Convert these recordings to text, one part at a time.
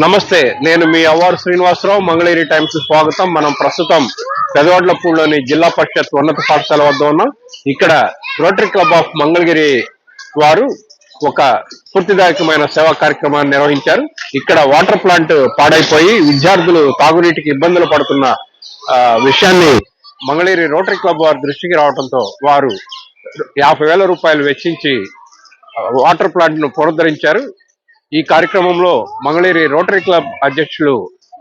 నమస్తే నేను మీ అవ్వారు శ్రీనివాసరావు మంగళగిరి టైమ్స్ స్వాగతం. మనం ప్రస్తుతం పెదవాడ్లపూడిలోని జిల్లా పరిషత్ ఉన్నత పాఠశాల వద్ద ఉన్నాం. ఇక్కడ రోటరీ క్లబ్ ఆఫ్ మంగళగిరి వారు ఒక స్ఫూర్తిదాయకమైన సేవా కార్యక్రమాన్ని నిర్వహించారు. ఇక్కడ వాటర్ ప్లాంట్ పాడైపోయి విద్యార్థులు తాగునీటికి ఇబ్బందులు పడుతున్న ఆ, విషయాన్ని మంగళగిరి రోటరీ క్లబ్ వారి దృష్టికి రావడంతో వారు యాభై వేల రూపాయలు వెచ్చించి వాటర్ ప్లాంట్ను పునరుద్ధరించారు. ఈ కార్యక్రమంలో మంగళగిరి రోటరీ క్లబ్ అధ్యక్షులు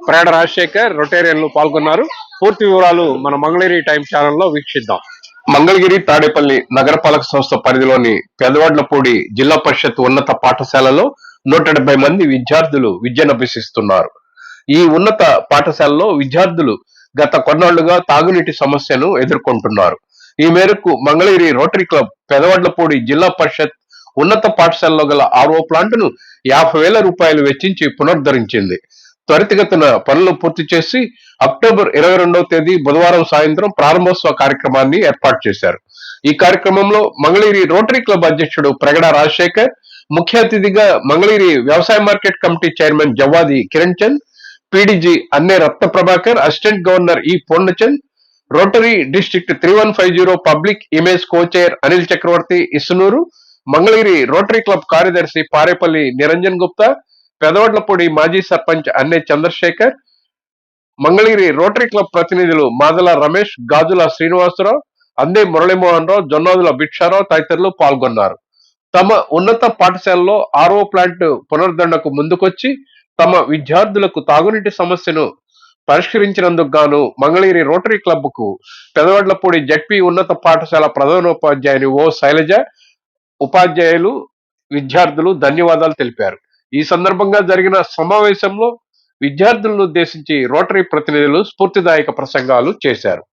ప్రేడ రాజశేఖర్ రొటేరియన్లు పాల్గొన్నారు. పూర్తి వివరాలు మన మంగళగిరి టైం ఛానల్లో వీక్షిద్దాం. మంగళగిరి తాడేపల్లి నగరపాలక సంస్థ పరిధిలోని పెదవాడ్లపూడి జిల్లా పరిషత్ ఉన్నత పాఠశాలలో నూట మంది విద్యార్థులు విద్యనభ్యసిస్తున్నారు ఈ ఉన్నత పాఠశాలలో విద్యార్థులు గత కొన్నాళ్ళుగా తాగునీటి సమస్యను ఎదుర్కొంటున్నారు. ఈ మేరకు మంగళగిరి రోటరీ క్లబ్ పెదవాడ్లపూడి జిల్లా పరిషత్ ఉన్నత పాఠశాలలో గల ఆర్ఓ ప్లాంట్ను యాభై వేల రూపాయలు వెచ్చించి పునరుద్ధరించింది త్వరితగతిన పనులు పూర్తి చేసి అక్టోబర్ ఇరవై రెండవ తేదీ బుధవారం సాయంత్రం ప్రారంభోత్సవ కార్యక్రమాన్ని ఏర్పాటు చేశారు. ఈ కార్యక్రమంలో మంగళగిరి రోటరీ క్లబ్ అధ్యక్షుడు ప్రగడ రాజశేఖర్ ముఖ్య అతిథిగా మంగళగిరి వ్యవసాయ market committee chairman Jawadi Kiran Chand PDG Anne Ratna Prabhakar assistant governor ఈ Purnachand rotary district three one five zero public image cochair Anil Chakravarthi Isunuru Mangalagiri rotary club కార్యదర్శి పారేపల్లి నిరంజన్ గుప్తా పెదవడ్లపూడి మాజీ సర్పంచ్ అన్నే చంద్రశేఖర్ మంగళగిరి రోటరీ క్లబ్ ప్రతినిధులు మాదల రమేష్ గాజుల శ్రీనివాసరావు అందే మురళీమోహన్ రావు జొన్నాదుల భిక్షారావు తదితరులు పాల్గొన్నారు. తమ ఉన్నత పాఠశాలలో ఆర్ఓ ప్లాంట్ పునరుద్ధరణకు ముందుకొచ్చి తమ విద్యార్థులకు తాగునీటి సమస్యను పరిష్కరించినందుకు గాను మంగళగిరి రోటరీ క్లబ్కు పెదవడ్లపూడి జడ్పీ ఉన్నత పాఠశాల ప్రధానోపాధ్యాయుని ఓ శైలజ ఉపాధ్యాయులు విద్యార్థులు ధన్యవాదాలు తెలిపారు. ఈ సందర్భంగా జరిగిన సమావేశంలో విద్యార్థులను ఉద్దేశించి రోటరీ ప్రతినిధులు స్ఫూర్తిదాయక ప్రసంగాలు చేశారు.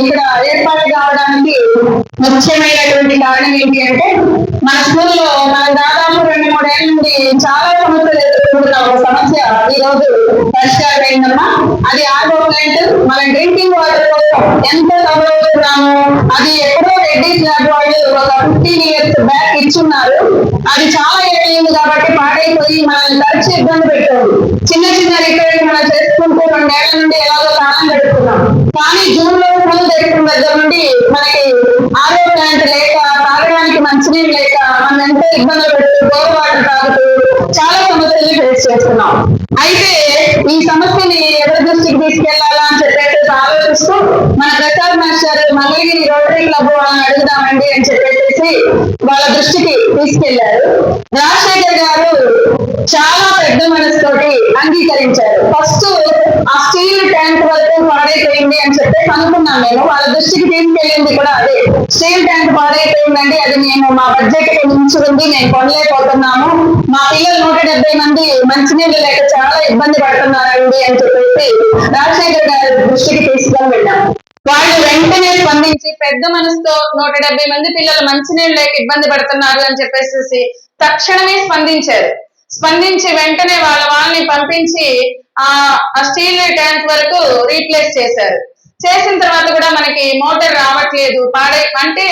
ఇక్కడ ఏర్పాటు కావడానికి ముఖ్యమైనటువంటి కారణం ఏంటి అంటే మన స్కూల్లో మన దాదాపు రెండు మూడేళ్ళ నుండి చాలా సమస్యలు ఎదుర్కొంటున్న. ఒక సమస్య ఈ రోజు పరిష్కారమైందమ్మా అది ఆర్గో ప్లాంట్ మన డ్రింకింగ్ వాటర్ కోసం ఎంత సఫలవుతున్నాము అది ఎక్కడో రెడ్డిస్ ల్యాబ్ వాళ్ళు ఒక ఫిఫ్టీన్ ఇయర్స్ బ్యాక్ ఇచ్చున్నారు. అది చాలా ఏళ్ళైంది కాబట్టి పాడైపోయి మనల్ని ఖర్చు ఇబ్బంది పెట్టారు. చిన్న చిన్న రిపేర్ మనం చేసుకుంటూ రెండేళ్ళ నుండి ఎలాగో కాలం పెట్టుకున్నాం కానీ జూన్లో స్కూల్ దగ్గర నుండి మన ఆరో ప్లాంట్ లేక తాగడానికి మంచినీళ్ళు లేక ఇబ్బంది ఇబ్బందులు పెడుతూ బోర్ తాగుతూ చాలా సమస్యల్ని ఫేస్ చేస్తున్నాం. అయితే ఈ సమస్యని ఎవరి దృష్టికి తీసుకెళ్ళాలా అని చెప్పేసి ఆలోచిస్తూ మన Prasad master Mangalagiri rotary club వాళ్ళని అడుగుదామండి అని చెప్పేసి వాళ్ళ దృష్టికి తీసుకెళ్ళారు. రాజశేఖర్ గారు చాలా పెద్ద మనసుతోటి అంగీకరించారు. ఫస్ట్ ఆ స్టీల్ ట్యాంక్ వరకు పాడైపోయింది అని చెప్పేసి అనుకున్నాను నేను. వాళ్ళ దృష్టికి తీసుకెళ్ళింది కూడా అదే. స్టీల్ ట్యాంక్ పాడైపోయిందండి. అది మేము మా బడ్జెట్కి మించి ఉంది మేము కొనలేకపోతున్నాము. మా పిల్లలు నూట డెబ్బై మంది మంచినీళ్ళు లేక చాలా ఇబ్బంది పడుతున్నారండి అని చెప్పేసి రాజశేఖర్ గారి దృష్టికి తీసుకొని వెళ్ళాము. వాళ్ళు వెంటనే స్పందించి పెద్ద మనసుతో నూట డెబ్బై మంది పిల్లలు మంచినీళ్ళు లేక ఇబ్బంది పడుతున్నారు అని చెప్పేసి తక్షణమే స్పందించారు. స్పందించి వెంటనే వాళ్ళ వాళ్ళని పంపించి ఆ ఆ స్టీల్ ట్యాంక్ వరకు రీప్లేస్ చేశారు. చేసిన తర్వాత కూడా మనకి మోటార్ రావట్లేదు. పాడే అంటే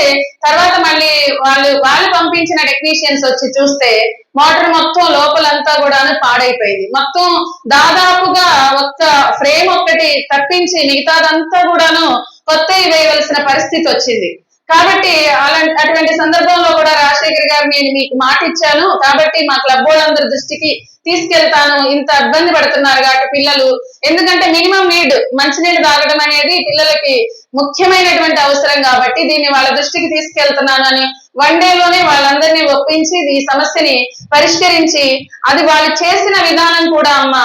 తర్వాత మళ్ళీ వాళ్ళు వాళ్ళు పంపించిన టెక్నీషియన్స్ వచ్చి చూస్తే మోటార్ మొత్తం లోపలంతా కూడాను పాడైపోయింది. మొత్తం దాదాపుగా ఒక్క ఫ్రేమ్ ఒక్కటి తప్పించి మిగతాదంతా కూడాను కొత్త వేయవలసిన పరిస్థితి వచ్చింది. కాబట్టి అలాంటి అటువంటి సందర్భంలో కూడా రాజశేఖర్ గారు నేను మీకు మాట ఇచ్చాను కాబట్టి మా క్లబ్ వాళ్ళందరి దృష్టికి తీసుకెళ్తాను ఇంత ఇబ్బంది పడుతున్నారు కాబట్టి పిల్లలు. ఎందుకంటే మినిమం నీడ్ మంచినీళ్ళు తాగడం అనేది పిల్లలకి ముఖ్యమైనటువంటి అవసరం కాబట్టి దీన్ని వాళ్ళ దృష్టికి తీసుకెళ్తున్నాను అని వన్ డే లోనే వాళ్ళందరినీ ఒప్పించి ఈ సమస్యని పరిష్కరించి అది వాళ్ళు చేసిన విధానం కూడా అమ్మ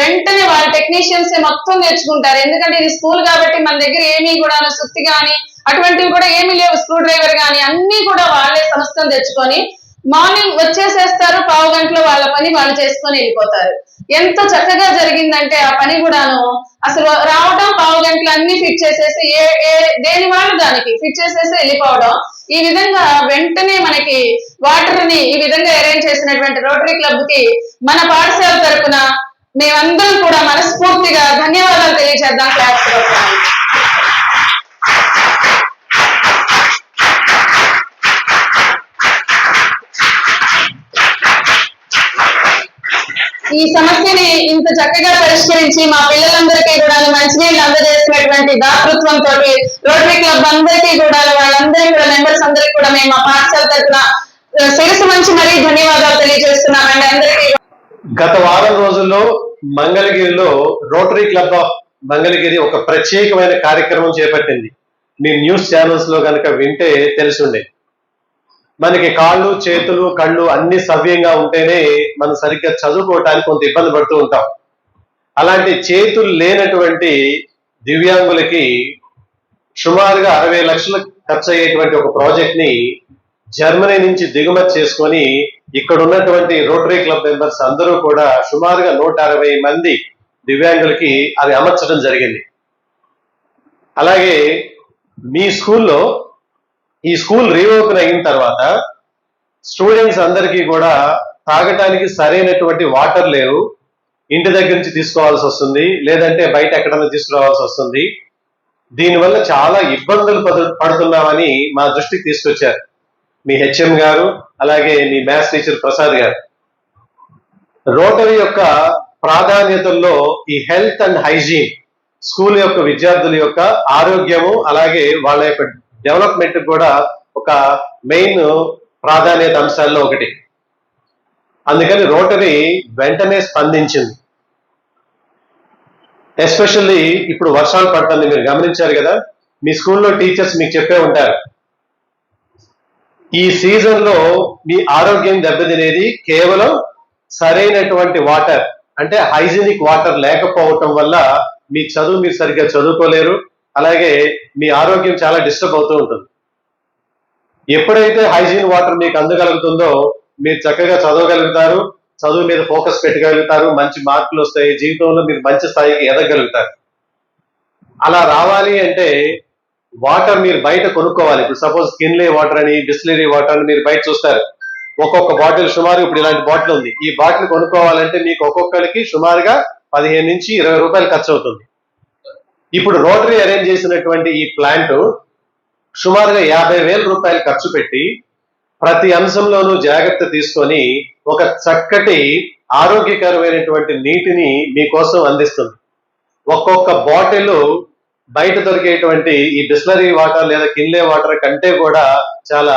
వెంటనే వాళ్ళ టెక్నీషియన్స్ మొత్తం నేర్చుకుంటారు. ఎందుకంటే ఇది స్కూల్ కాబట్టి మన దగ్గర ఏమీ కూడా సుత్తి కానీ అటువంటివి కూడా ఏమీ లేవు. స్క్రూ డ్రైవర్ కానీ అన్ని కూడా వాళ్ళే సంస్థను తెచ్చుకొని మార్నింగ్ వచ్చేసేస్తారు పావు గంటలో వాళ్ళ పని వాళ్ళు చేసుకొని వెళ్ళిపోతారు. ఎంత చక్కగా జరిగిందంటే ఆ పని కూడాను. అసలు రావడం పావు గంటలు అన్ని ఫిట్ చేసేసి ఏ ఏ దేని వాళ్ళు దానికి ఫిట్ చేసేసి వెళ్ళిపోవడం. ఈ విధంగా వెంటనే మనకి వాటర్ని ఈ విధంగా అరేంజ్ చేసినటువంటి రోటరీ క్లబ్కి మన పాఠశాల తరపున మేమందరం కూడా మనస్ఫూర్తిగా ధన్యవాదాలు తెలియజేద్దాం. క్లాస్ ఈ సమస్యని ఇంత చక్కగా పరిష్కరించి మా పిల్లలందరికీ కూడా మంచినీళ్ళు అందజేసినటువంటి దాతృత్వంతో రోటరీ క్లబ్ అందరికీ కూడా వాళ్ళందరికీ కూడా మెంబర్స్ అందరికీ కూడా మేము మా పాఠశాల తరఫున శిరసు మంచి మరీ ధన్యవాదాలు తెలియజేస్తున్నామండి అందరికీ. గత వారం రోజుల్లో మంగళగిరిలో రోటరీ క్లబ్ ఆఫ్ మంగళగిరి ఒక ప్రత్యేకమైన కార్యక్రమం చేపట్టింది. మీ న్యూస్ ఛానల్స్లో కనుక వింటే తెలిసిండే మనకి కాళ్ళు చేతులు కళ్ళు అన్ని సవ్యంగా ఉంటేనే మనం సరిగ్గా చదువుకోవటానికి కొంత ఇబ్బంది పడుతూ ఉంటాం. అలాంటి చేతులు లేనటువంటి దివ్యాంగులకి సుమారుగా అరవై లక్షలు ఖర్చు అయ్యేటువంటి ఒక ప్రాజెక్ట్ని జర్మనీ నుంచి దిగుమతి చేసుకొని ఇక్కడ ఉన్నటువంటి రోటరీ క్లబ్ మెంబర్స్ అందరూ కూడా సుమారుగా నూట అరవై మంది దివ్యాంగులకి అది అమర్చడం జరిగింది. అలాగే మీ స్కూల్లో ఈ స్కూల్ రీఓపెన్ అయిన తర్వాత స్టూడెంట్స్ అందరికీ కూడా తాగటానికి సరైనటువంటి వాటర్ లేవు. ఇంటి దగ్గర నుంచి తీసుకోవాల్సి వస్తుంది. లేదంటే బయట ఎక్కడైనా తీసుకురావాల్సి వస్తుంది. దీనివల్ల చాలా ఇబ్బందులు పడుతున్నామని మా దృష్టికి తీసుకొచ్చారు. మీ హెచ్ఎం గారు అలాగే మీ మ్యాథ్స్ టీచర్ ప్రసాద్ గారు. రోటరీ యొక్క ప్రాధాన్యతల్లో ఈ హెల్త్ అండ్ హైజీన్ స్కూల్ యొక్క విద్యార్థుల యొక్క ఆరోగ్యము అలాగే వాళ్ళ యొక్క డెవలప్మెంట్ కూడా ఒక మెయిన్ ప్రాధాన్యత అంశాల్లో ఒకటి. అందుకని రోటరీ వెంటనే స్పందించింది. ఎస్పెషల్లీ ఇప్పుడు వర్షాలు పడుతుంది మీరు గమనించారు కదా? మీ స్కూల్లో టీచర్స్ మీకు చెప్పే ఉంటారు. ఈ సీజన్లో మీ ఆరోగ్యం దెబ్బతినేది కేవలం సరైనటువంటి వాటర్ అంటే హైజీనిక్ వాటర్ లేకపోవటం వల్ల మీ చదువు మీరు సరిగ్గా చదువుకోలేరు. అలాగే మీ ఆరోగ్యం చాలా డిస్టర్బ్ అవుతూ ఉంటుంది. ఎప్పుడైతే హైజీన్ వాటర్ మీకు అందగలుగుతుందో మీరు చక్కగా చదవగలుగుతారు చదువు మీద ఫోకస్ పెట్టగలుగుతారు మంచి మార్కులు వస్తాయి జీవితంలో మీరు మంచి స్థాయికి ఎదగలుగుతారు. అలా రావాలి అంటే వాటర్ మీరు బయట కొనుక్కోవాలి. ఇప్పుడు సపోజ్ కిన్లే వాటర్ అని బిస్లరీ వాటర్ అని మీరు బయట చూస్తారు. ఒక్కొక్క బాటిల్ సుమారు ఇప్పుడు ఇలాంటి బాటిల్ ఉంది. ఈ బాటిల్ కొనుక్కోవాలంటే మీకు ఒక్కొక్కరికి సుమారుగా పదిహేను నుంచి ఇరవై రూపాయలు ఖర్చు అవుతుంది. ఇప్పుడు రోటరీ అరేంజ్ చేసినటువంటి ఈ ప్లాంట్ సుమారుగా యాభై వేల రూపాయలు ఖర్చు పెట్టి ప్రతి అంశంలోనూ జాగ్రత్త తీసుకొని ఒక చక్కటి ఆరోగ్యకరమైనటువంటి నీటిని మీకోసం అందిస్తుంది. ఒక్కొక్క బాటిల్ బయట దొరికేటువంటి ఈ బిస్లరీ వాటర్ లేదా కిన్లే వాటర్ కంటే కూడా చాలా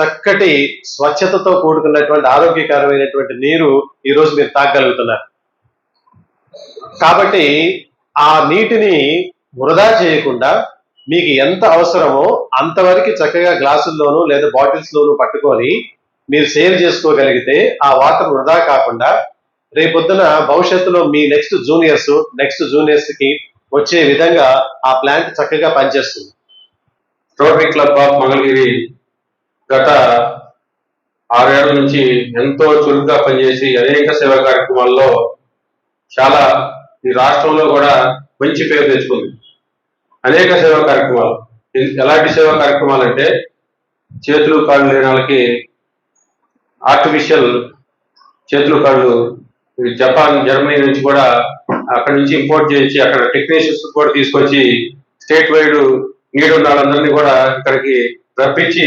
చక్కటి స్వచ్ఛతతో కూడుకున్నటువంటి ఆరోగ్యకరమైనటువంటి నీరు ఈరోజు మీరు తాగలుగుతున్నారు కాబట్టి ఆ నీటిని వృధా చేయకుండా మీకు ఎంత అవసరమో అంతవరకు చక్కగా గ్లాసుల్లోనూ లేదా బాటిల్స్లోనూ పట్టుకొని మీరు సేవ్ చేసుకోగలిగితే ఆ వాటర్ వృధా కాకుండా రేపొద్దున భవిష్యత్తులో మీ నెక్స్ట్ జూనియర్స్ నెక్స్ట్ జూనియర్స్కి వచ్చే విధంగా ఆ ప్లాంట్ చక్కగా పనిచేస్తుంది. రోటరీ క్లబ్ ఆఫ్ మంగళగిరి గత ఆరేళ్ళ నుంచి ఎంతో చురుగ్గా పనిచేసి అనేక సేవా కార్యక్రమాల్లో చాలా ఈ రాష్ట్రంలో కూడా మంచి పేరు తెచ్చుకుంది. అనేక సేవా కార్యక్రమాలు. ఎలాంటి సేవా కార్యక్రమాలు అంటే చేతులు కాళ్ళు లేని వాళ్ళకి ఆర్టిఫిషియల్ చేతులు కాళ్ళు జపాన్ జర్మనీ నుంచి కూడా అక్కడ నుంచి ఇంపోర్ట్ చేసి అక్కడ టెక్నీషియన్స్ కూడా తీసుకొచ్చి స్టేట్ వైడ్ నీడ్ ఉన్న వాళ్ళందరినీ కూడా ఇక్కడికి రప్పించి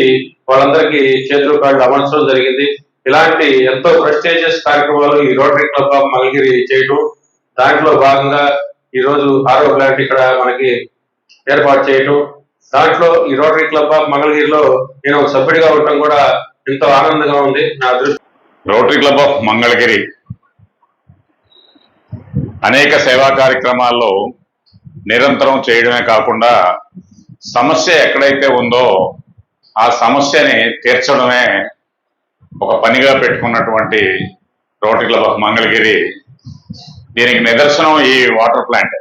వాళ్ళందరికీ చేతులు కాళ్ళు అమర్చడం జరిగింది. ఇలాంటి ఎంతో ప్రెస్టేజియస్ కార్యక్రమాలు ఈ రోటరీ క్లబ్ ఆఫ్ మంగళగిరి చేయటం. దాంట్లో భాగంగా ఈరోజు ఆరో ప్లాంట్ ఇక్కడ మనకి ఏర్పాటు చేయటం. దాంట్లో ఈ రోటరీ క్లబ్ ఆఫ్ మంగళగిరిలో నేను ఒక సభ్యుడిగా ఉండటం కూడా ఎంతో ఆనందంగా ఉంది. నా అదృష్టం రోటరీ క్లబ్ ఆఫ్ మంగళగిరి అనేక సేవా కార్యక్రమాల్లో నిరంతరం చేయడమే కాకుండా సమస్య ఎక్కడైతే ఉందో ఆ సమస్యని తీర్చడమే ఒక పనిగా పెట్టుకున్నటువంటి రోటరీ క్లబ్ ఆఫ్ మంగళగిరి దీనికి నిదర్శనం ఈ వాటర్ ప్లాంట్.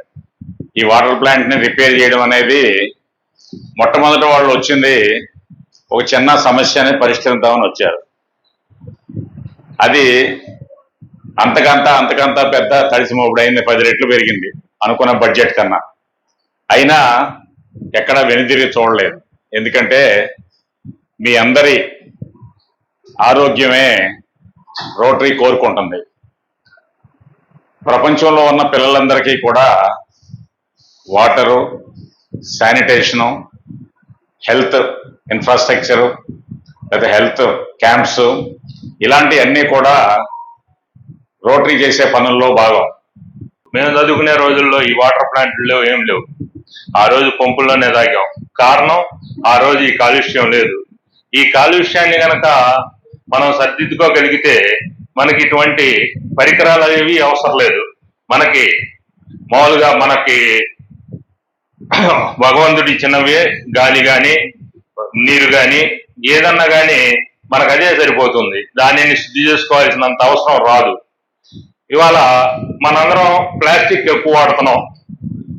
ఈ వాటర్ ప్లాంట్ని రిపేర్ చేయడం అనేది మొట్టమొదటి వాళ్ళు వచ్చింది ఒక చిన్న సమస్యని పరిష్కరిద్దామని వచ్చారు. అది అంతకంతా అంతకంతా పెద్ద తడిసిమోపుడు అయింది పది రెట్లు పెరిగింది అనుకున్న బడ్జెట్ కన్నా. అయినా ఎక్కడ వెనుదిరిగి చూడలేదు. ఎందుకంటే మీ అందరి ఆరోగ్యమే రోటరీ కోరుకుంటుంది. ప్రపంచంలో ఉన్న పిల్లలందరికీ కూడా వాటరు శానిటేషను హెల్త్ ఇన్ఫ్రాస్ట్రక్చరు లేదా హెల్త్ క్యాంప్స్ ఇలాంటివన్నీ కూడా రోటరీ చేసే పనుల్లో భాగం. మేము చదువుకునే రోజుల్లో ఈ వాటర్ ప్లాంట్లు ఏం లేవు. ఆ రోజు పంపుల్లోనే తాగాం. కారణం ఆ రోజు ఈ కాలుష్యం లేదు. ఈ కాలుష్యాన్ని గనక మనం సర్దిద్దుకోగలిగితే మనకి ఇటువంటి పరికరాలు అనేవి అవసరం లేదు. మనకి మామూలుగా మనకి భగవంతుడి ఇచ్చినవే గాలి గాని నీరు గాని ఏదన్నా గాని మనకు అదే సరిపోతుంది. దానిని శుద్ధి చేసుకోవాల్సినంత అవసరం రాదు. ఇవాళ మనందరం ప్లాస్టిక్ ఎక్కువ వాడుతున్నాం.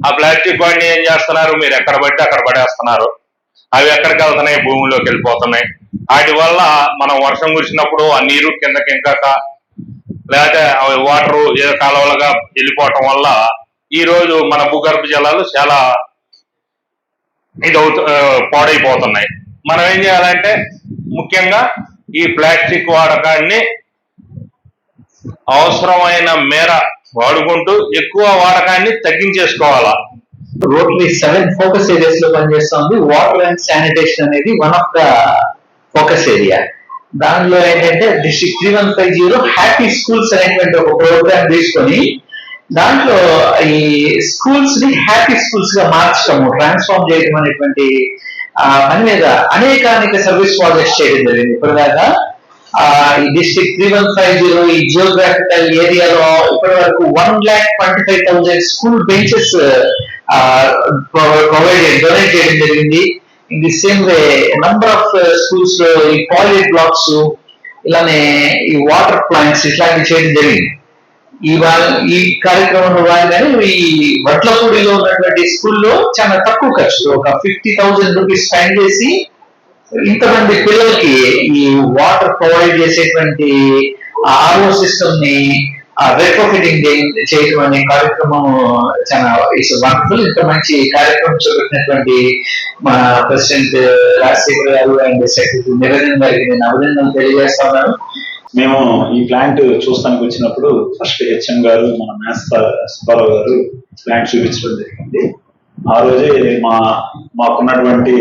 ఆ ప్లాస్టిక్ వాడిని ఏం చేస్తున్నారు? మీరు ఎక్కడ పడితే అక్కడ పడేస్తున్నారు. అవి ఎక్కడికి వెళ్తున్నాయి? భూమిలోకి వెళ్ళిపోతున్నాయి. వాటి వల్ల మనం వర్షం కురిసినప్పుడు ఆ నీరు కిందకి ఇంకాక లేకపోతే అవి వాటర్ ఏదో కాలువలుగా వెళ్ళిపోవటం వల్ల ఈరోజు మన భూగర్భ జలాలు చాలా ఇది అవుతు పాడైపోతున్నాయి. మనం ఏం చేయాలంటే ముఖ్యంగా ఈ ప్లాస్టిక్ వాడకాన్ని అవసరమైన మేర వాడుకుంటూ ఎక్కువ వాడకాన్ని తగ్గించేసుకోవాలా. రోటరీ సెవెన్ ఫోకస్ ఏరియాస్లో పనిచేస్తుంది. వాటర్ అండ్ శానిటేషన్ అనేది one of the focus area దానిలో ఏంటంటే district three one five zero happy schools అనేటువంటి ఒక ప్రోగ్రామ్ తీసుకొని దాంట్లో ఈ స్కూల్స్ని హ్యాపీ స్కూల్స్గా మార్చడము ట్రాన్స్ఫార్మ్ చేయడం అనేటువంటి పని మీద అనేకానేక సర్వీస్ ప్రాజెక్ట్స్ చేయడం జరిగింది. ఇప్పటిదాకా ఆ, ఈ district three one five zero ఈ జియోగ్రాఫికల్ ఏరియాలో ఇప్పటి వరకు one lakh twenty five thousand school benches provide donate చేయడం జరిగింది. In the same way number of schools ఈ టాయిలెట్ బ్లాక్స్ ఇలానే ఈ వాటర్ ప్లాంట్స్ ఇట్లాంటివి చేయడం జరిగింది. ఈ ఈ కార్యక్రమంలో భాగంగానే ఈ వడ్లపూడిలో ఉన్నటువంటి స్కూల్లో చాలా తక్కువ ఖర్చు ఒక ఫిఫ్టీ థౌజండ్ రూపీస్ స్పెండ్ చేసి ఇంతమంది పిల్లలకి ఈ వాటర్ ప్రొవైడ్ చేసేటువంటి ఆర్ఓ సిస్టమ్ని రెట్రోఫిటింగ్ చేయడం అనే కార్యక్రమం చాలా ఇట్స్ వండర్ఫుల్. ఇంత మంచి కార్యక్రమం చూపెట్టినటువంటి మా ప్రెసిడెంట్ రాజశేఖర్ గారు అండ్ సెక్రటరీ నిరంజన్ గారికి నేను అభినందనలు తెలియజేస్తా ఉన్నాను మేము ఈ ప్లాంట్ చూస్తానికి వచ్చినప్పుడు ఫస్ట్ హెచ్ఎం గారు మన మ్యాథ్స్ సుబ్బారావు గారు ప్లాంట్ చూపించడం జరిగింది. ఆ రోజే మా మాకున్నటువంటి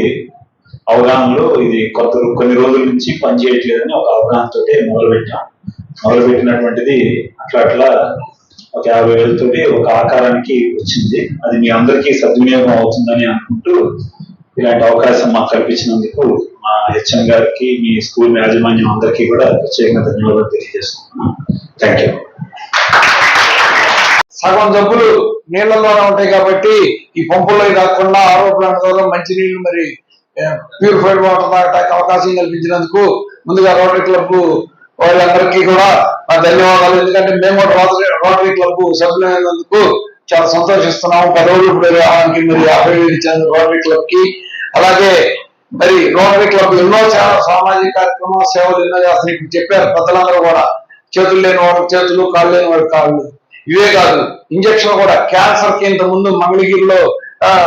అవగాహనలో ఇది కొత్త కొన్ని రోజుల నుంచి పనిచేయట్లేదని ఒక అవగాహనతో మొదలుపెట్టాం. మొదలుపెట్టినటువంటిది అట్లా అట్లా ఒక యాభై వేలతోటి ఒక ఆకారానికి వచ్చింది. అది మీ అందరికీ సద్వినియోగం అవుతుందని అనుకుంటూ ఇలాంటి అవకాశం మాకు కల్పించినందుకు మా హెచ్ఎం గారికి మీ స్కూల్ యాజమాన్యం అందరికీ కూడా ప్రత్యేకంగా ధన్యవాదాలు తెలియజేసుకుంటున్నాను. థ్యాంక్ యూ సగం జబ్బులు నీళ్ళలోనే ఉంటాయి కాబట్టి ఈ పంపుల్లో కాకుండా ఆరో ప్లాంట్ ద్వారా మంచినీళ్ళు మరి ప్యూరిఫైడ్ వాటర్ తాగటానికి అవకాశం కల్పించినందుకు ముందుగా రోటరీ క్లబ్ వాళ్ళందరికీ కూడా నా ధన్యవాదాలు. ఎందుకంటే మేము కూడా రోటరీ రోటరీ క్లబ్ సభ్యులైనందుకు చాలా సంతోషిస్తున్నాము. పదవులు ఇప్పుడు రావడానికి మరి యాభై వేలు ఇచ్చారు రోటరీ క్లబ్కి. అలాగే మరి రోటరీ క్లబ్ ఎన్నో చాలా సామాజిక కార్యక్రమాలు సేవలు ఎన్నో చేస్తాయి. ఇప్పుడు చెప్పారు పెద్దలందరూ కూడా. చేతులు లేని వాడు చేతులు కాళ్ళు లేని వాడు కాళ్ళు. ఇవే కాదు ఇంజక్షన్ కూడా. క్యాన్సర్కి ఇంత ముందు మంగళగిరిలో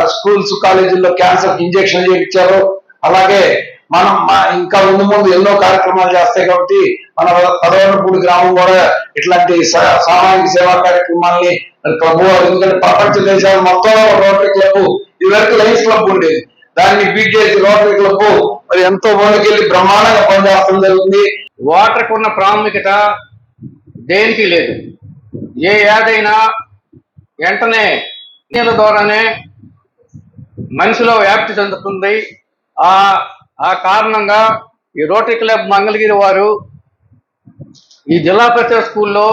స్కూల్స్ కాలేజీల్లో క్యాన్సర్కి ఇంజక్షన్ చేయించారు. అలాగే మనం ఇంకా ముందు ముందు ఎన్నో కార్యక్రమాలు చేస్తాయి కాబట్టి మన పదవనపూడి గ్రామం కూడా ఇట్లాంటి సా- సామాజిక సేవా కార్యక్రమాల్ని ప్రభు ఎందుకంటే ప్రపంచ దేశాలు మొత్తంలో రోటరీ క్లబ్ ఇదివరకు లైఫ్ క్లబ్ ఉండేది. దాన్ని బీట్ చేసి రోటరీ క్లబ్ మరి ఎంతో ముందుకెళ్ళి బ్రహ్మాండంగా పనిచేస్తాం జరుగుతుంది. వాటర్కి ఉన్న ప్రాముఖ్యత దేనికి లేదు? ఏ యాదైనా వెంటనే నీళ్ళ ద్వారానే మనిషిలో వ్యాప్తి చెందుతుంది. ఆ ఆ కారణంగా ఈ రోటరీ క్లబ్ మంగళగిరి వారు ఈ జిల్లా పరిషత్ స్కూల్లో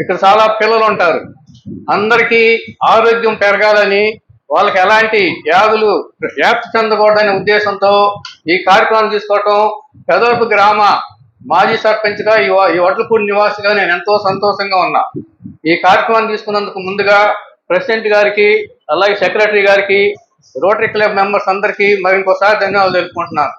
ఇక్కడ చాలా పిల్లలు ఉంటారు అందరికీ ఆరోగ్యం పెరగాలని వాళ్ళకి ఎలాంటి వ్యాధులు వ్యాప్తి చెందకూడదనే ఉద్దేశంతో ఈ కార్యక్రమం తీసుకోవటం పెదవరపు గ్రామ మాజీ సర్పంచ్గా ఈ వడ్లపూడి నివాసిగా నేను ఎంతో సంతోషంగా ఉన్నా. ఈ కార్యక్రమం తీసుకున్నందుకు ముందుగా ప్రెసిడెంట్ గారికి అలాగే సెక్రటరీ గారికి రోటరీ క్లబ్ మెంబర్స్ అందరికీ మరి ఇంకోసారి ధన్యవాదాలు తెలుపుకుంటున్నాను.